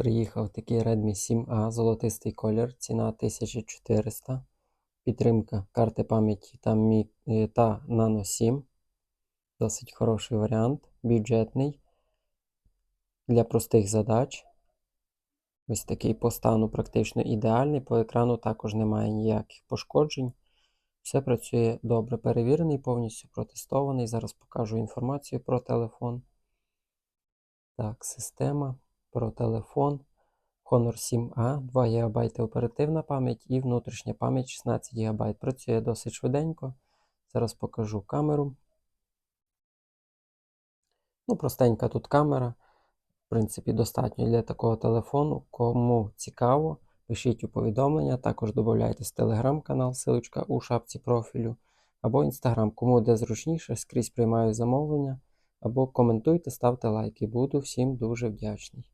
Приїхав такий Redmi 7A, золотистий колір, ціна 1400. Підтримка карти пам'яті та, е, та Nano 7. Досить хороший варіант, бюджетний. Для простих задач. Ось такий по стану практично ідеальний. По екрану також немає ніяких пошкоджень. Все працює добре. Перевірений, повністю протестований. Зараз покажу інформацію про телефон. Так, система про телефон. Honor 7A, 2 ГБ оперативна пам'ять і внутрішня пам'ять 16 ГБ. Працює досить швиденько. Зараз покажу камеру. Ну, простенька тут камера. В принципі, достатньо для такого телефону. Кому цікаво, пишіть у повідомлення. Також додайтесь телеграм-канал, силочка у шапці профілю. Або інстаграм. Кому де зручніше, скрізь приймаю замовлення. Або коментуйте, ставте лайки. Буду всім дуже вдячний.